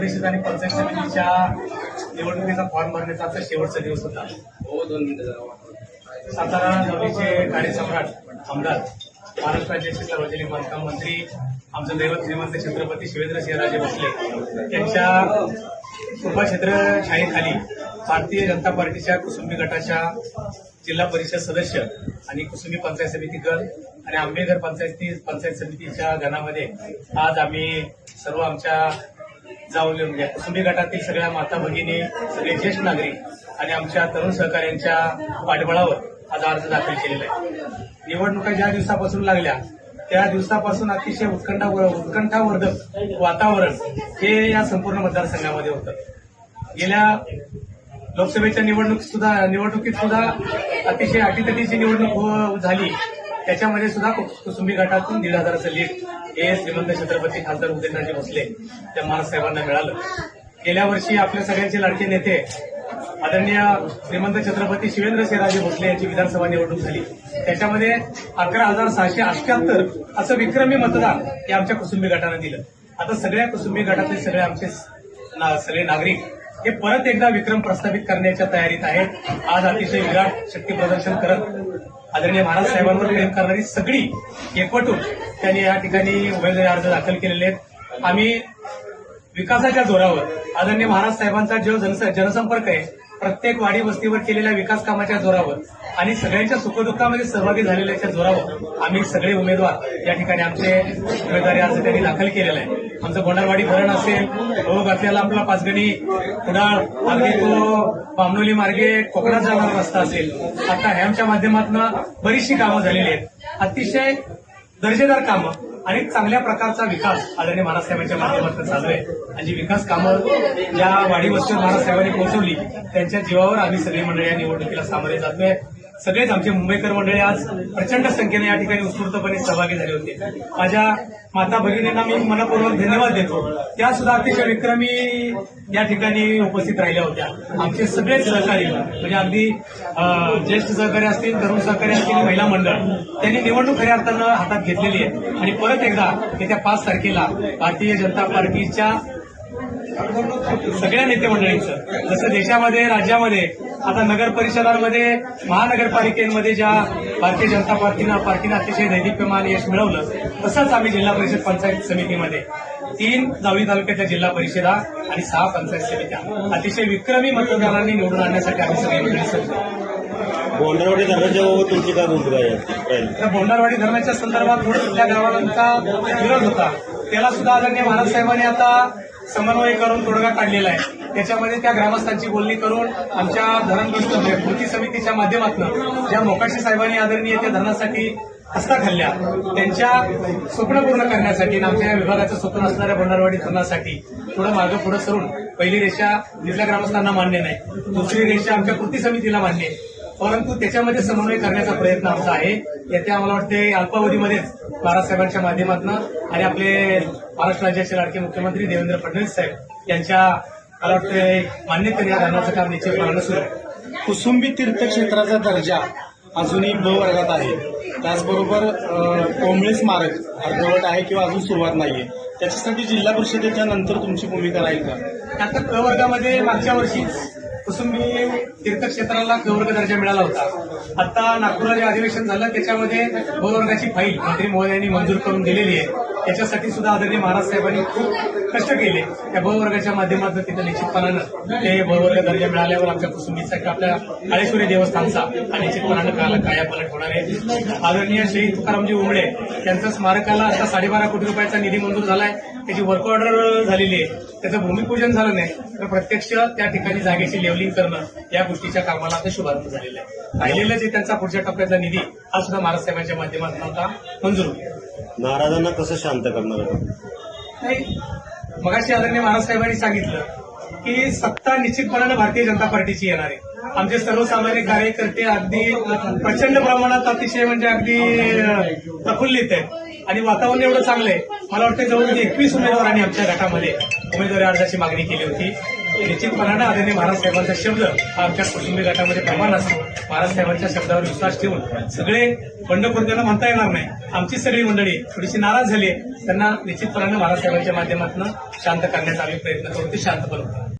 परिषद आणि पंचायत समितीच्या निवडणुकीचा फॉर्म भरण्याचा आजचा शेवटचा दिवस होता. सातारा जवळचे कार्यसम्राट आमदार महाराष्ट्र राज्याचे सार्वजनिक बांधकाम मंत्री आमचं दैवत श्रीमंत छत्रपती शिवेंद्र सिंहराजे भोसले यांच्या कृपाक्षेत्र छायेखाली भारतीय जनता पार्टीच्या कुसुंबी गटाच्या जिल्हा परिषद सदस्य आणि कुसुंबी पंचायत समिती गण आणि आंबेघर पंचायती पंचायत समितीच्या गणामध्ये आज आम्ही सर्व आमच्या जाऊन म्हणजे कुटुंबी गटातील सगळ्या माता भगिनी सगळे ज्येष्ठ नागरिक आणि आमच्या तरुण सहकाऱ्यांच्या पाठबळावर आज अर्ज दाखल केलेला आहे. निवडणुका ज्या दिवसापासून लागल्या त्या दिवसापासून अतिशय उत्कंठा उत्कंठावर्धक वातावरण हे या संपूर्ण मतदारसंघामध्ये होतं. गेल्या लोकसभेच्या निवडणूक सुद्धा निवडणुकीत सुद्धा अतिशय अटीतटीची निवडणूक हो- झाली. त्याच्यामध्ये सुद्धा कु- कुसुंबी गटातून दीड हजाराचं लीड हे श्रीमंत छत्रपती खासदार उदयनराजे भोसले त्या महाराजसाहेबांना मिळालं. गेल्या वर्षी आपल्या सगळ्यांचे लाडके नेते आदरणीय श्रीमंत छत्रपती शिवेंद्रसिंहराजे भोसले यांची विधानसभा निवडणूक झाली. त्याच्यामध्ये अकरा हजार सहाशे अठ्याहत्तर असं विक्रमी मतदान हे आमच्या कुसुंबी गटानं दिलं. आता सगळ्या कुसुंबी गटातले सगळे आमचे सगळे नागरिक हे परत एकदा विक्रम प्रस्थापित करण्याच्या तयारीत आहेत. आज अतिशय विराट शक्ती प्रदर्शन करत आदरणीय महाराज साहेबांवर प्रेम करणारी सगळी एकवटून त्यांनी या ठिकाणी उमेदवारी अर्ज दाखल केलेले आहेत. आम्ही विकासाच्या जोरावर आदरणीय महाराज साहेबांचा जो जनसंपर्क आहे प्रत्येक वाडी वस्तीवर केलेल्या विकास कामाच्या जोरावर आणि सगळ्यांच्या सुखदुःखामध्ये सहभागी झालेल्याच्या जोरावर आम्ही सगळे उमेदवार या ठिकाणी आमचे उमेदवारी अर्ज त्यांनी दाखल केलेला आहे. आमचं गोंडारवाडी धरण असेल रोग असलेला आपला पाचगणी कुडाळ अगदी तो बामनोली मार्गे कोकणात जाणारा रस्ता असेल. आता हॅमच्या माध्यमातून बरीचशी कामं झालेली आहेत. अतिशय दर्जेदार कामं. अनेक चांगल्या प्रकारचा विकास आदरणीय महाराजसाहेबांच्या माध्यमातून चालू आहे आणि जी विकास कामं ज्या वाडी वस्तीवर पोहोचवली त्यांच्या जीवावर आम्ही सगळी मंडळी या निवडणुकीला सामोरे जातोय. सगळेच आमचे मुंबईकर मंडळी आज प्रचंड संख्येने या ठिकाणी उत्स्फूर्तपणे सहभागी झाले होते. माझ्या माता भगिनींना मी मनपूर्वक धन्यवाद देतो. त्या सुद्धा अतिशय विक्रमी या ठिकाणी उपस्थित राहिल्या होत्या. आमचे सगळे सहकारी म्हणजे अगदी ज्येष्ठ सहकारी असतील तरुण सहकारी असतील महिला मंडळ त्यांनी निवडणूक खऱ्या अर्थानं हातात घेतलेली आहे. आणि परत एकदा येत्या पाच तारखेला भारतीय जनता पार्टीच्या सगळ्या नेते मंडळींचं जसं देशामध्ये राज्यामध्ये आता नगर परिषदांमध्ये महानगरपालिकेमध्ये ज्या भारतीय जनता पार्टीनं पार्टीनं अतिशय दैदिप्यमान यश मिळवलं तसंच आम्ही जिल्हा परिषद पंचायत समितीमध्ये तीन जावळी तालुक्याच्या जिल्हा परिषदा आणि सहा पंचायत समित्या. अतिशय विक्रमी मतदारांनी निवडून आणण्यासाठी आम्ही सगळी मंडळी सज्ज. गोंधळवाडी धरणाच्या बाबत तुमची काय भूमिका आहे? बोंडारवाडी धरणाच्या संदर्भात थोडं कुठल्या गावांचा विरोध होता. त्याला सुद्धा आदरणीय महाराज साहेबांनी आता समन्वय करून तोडगा काढलेला आहे. त्याच्यामध्ये त्या ग्रामस्थांची बोलणी करून आमच्या धरणग्रस्त कृती म्हणजे समितीच्या माध्यमातून ज्या मोकाशी साहेबांनी आदरणीय त्या धरणासाठी हस्ता खाल्ल्या त्यांच्या स्वप्न पूर्ण करण्यासाठी आणि आमच्या या विभागाचं स्वप्न असणाऱ्या भंडारवाडी धरणासाठी थोडं मार्ग पुढे सरून पहिली रेषा तिथल्या ग्रामस्थांना मान्य नाही दुसरी रेषा आमच्या कृती समितीला मान्य परंतु त्याच्यामध्ये समन्वय करण्याचा प्रयत्न आमचा आहे. येत्या मला वाटते अल्पावधीमध्येच बाळासाहेबांच्या माध्यमातून आणि आपले महाराष्ट्र राज्याचे लाडके मुख्यमंत्री देवेंद्र फडणवीस साहेब यांच्या मला वाटते मान्यतेने या धरणाचं काम निश्चितपणानं सुरू आहे कुसुंबी तीर्थक्षेत्राचा दर्जा अजूनही ब वर्गात आहे. त्याचबरोबर कोंबळे स्मारक अर्धवट आहे किंवा अजून सुरुवात नाहीये. त्याच्यासाठी जिल्हा परिषदेच्या नंतर तुमची भूमिका राहील का? त्यानंतर क वर्गामध्ये मागच्या वर्षी कुसुंबी तीर्थक्षेत्राला क वर्ग दर्जा मिळाला होता. आता नागपूरला जे अधिवेशन झालं त्याच्यामध्ये ब वर्गाची फाईल मंत्री महोदयांनी मंजूर करून दिलेली आहे. त्याच्यासाठी सुद्धा आदरणीय महाराज साहेबांनी खूप कष्ट केले. त्या ब वर्गाच्या माध्यमातून तिथं निश्चितपणानं ते ब वर्ग दर्जा मिळाल्यावर आमच्या कुसुंबीचा आपल्या काळेश्वरी देवस्थानचा हा निश्चितपणानं काला कायापालट होणार आहे. आदरणीय श्री तुकारामजी उमळे त्यांचं स्मारकाला आता साडेबारा कोटी रुपयाचा निधी मंजूर झालाय. त्याची वर्क ऑर्डर झालेली आहे. त्याचं भूमिपूजन झालं नाही तर प्रत्यक्ष त्या ठिकाणी जागेची लेवलिंग करणं या गोष्टीच्या कामाला आता शुभारंभ झालेला आहे. राहिलेलं जे त्यांचा पुढच्या टप्प्यातला निधी हा सुद्धा महाराज साहेबांच्या माध्यमातून आता मंजूर होईल नाराजांना कसं शांत करणार? नाही मगाशी आदरणीय महाराज साहेबांनी सांगितलं की सत्ता निश्चितपणानं भारतीय जनता पार्टीची येणार आहे. आमचे सर्वसामान्य कार्यकर्ते अगदी प्रचंड प्रमाणात अतिशय म्हणजे अगदी प्रफुल्लित आहेत. आणि वातावरण एवढं चांगलं आहे मला वाटतं जवळजवळ एकवीस उमेदवारांनी आमच्या गटामध्ये उमेदवारी अर्जाची मागणी केली होती. निश्चितपणानं आदरणीय महाराज साहेबांचा शब्द हा आमच्या कुटुंबी गटामध्ये प्रमाण असतो. महाराज साहेबांच्या शब्दावर विश्वास ठेवून सगळे बंडखोर म्हणता येणार नाही. आमची सगळी मंडळी थोडीशी नाराज झाली आहे. त्यांना निश्चितपणानं महाराज साहेबांच्या माध्यमातून शांत करण्याचा आम्ही प्रयत्न करू. ते शांत बनवतो